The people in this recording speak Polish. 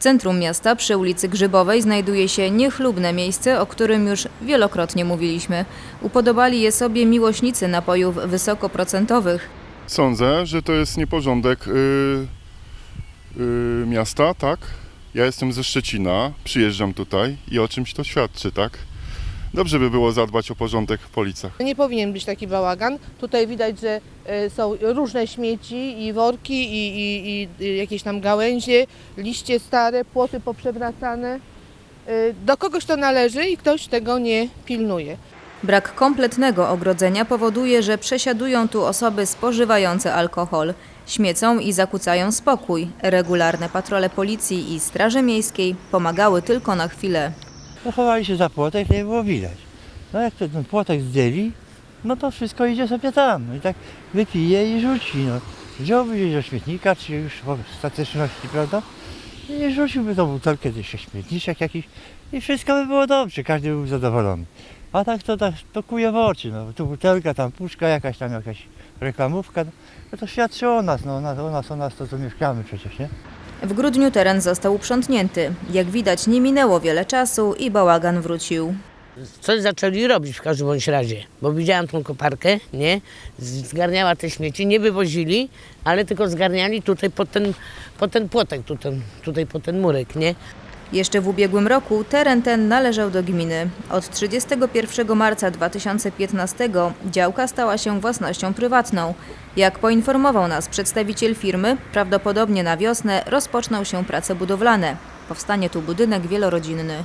centrum miasta przy ulicy Grzybowej znajduje się niechlubne miejsce, o którym już wielokrotnie mówiliśmy. Upodobali je sobie miłośnicy napojów wysokoprocentowych. Sądzę, że to jest nieporządek y, y, miasta, tak? Ja jestem ze Szczecina, przyjeżdżam tutaj i o czymś to świadczy, tak? Dobrze by było zadbać o porządek w policach. Nie powinien być taki bałagan. Tutaj widać, że e, są różne śmieci i worki i, i, i jakieś tam gałęzie, liście stare, płoty poprzewracane. E, Do kogoś to należy i ktoś tego nie pilnuje. Brak kompletnego ogrodzenia powoduje, że przesiadują tu osoby spożywające alkohol. Śmiecą i zakłócają spokój. Regularne patrole policji i Straży Miejskiej pomagały tylko na chwilę. No chowali się za płotek, nie było widać. No jak ten płotek zdjęli, no to wszystko idzie sobie tam. I tak wypije i rzuci. No. Wziąłby gdzieś do śmietnika, czy już w stateczności, prawda? I rzuciłby tą butelkę w śmietniczek jakiś i wszystko by było dobrze, każdy był zadowolony. A tak to, tak, to kuje w oczy, no. Tu butelka, tam puszka jakaś, tam jakaś reklamówka. No to świadczy o nas, no o nas, o nas, o nas to tu mieszkamy przecież, nie? W grudniu teren został uprzątnięty. Jak widać nie minęło wiele czasu i bałagan wrócił. coś zaczęli robić w każdym bądź razie, bo widziałam tą koparkę, nie, zgarniała te śmieci, nie wywozili, ale tylko zgarniali tutaj pod ten, pod ten płotek, tutaj, tutaj pod ten murek, nie. Jeszcze w ubiegłym roku teren ten należał do gminy. Od 31 marca 2015 działka stała się własnością prywatną. Jak poinformował nas przedstawiciel firmy, prawdopodobnie na wiosnę rozpoczną się prace budowlane. Powstanie tu budynek wielorodzinny.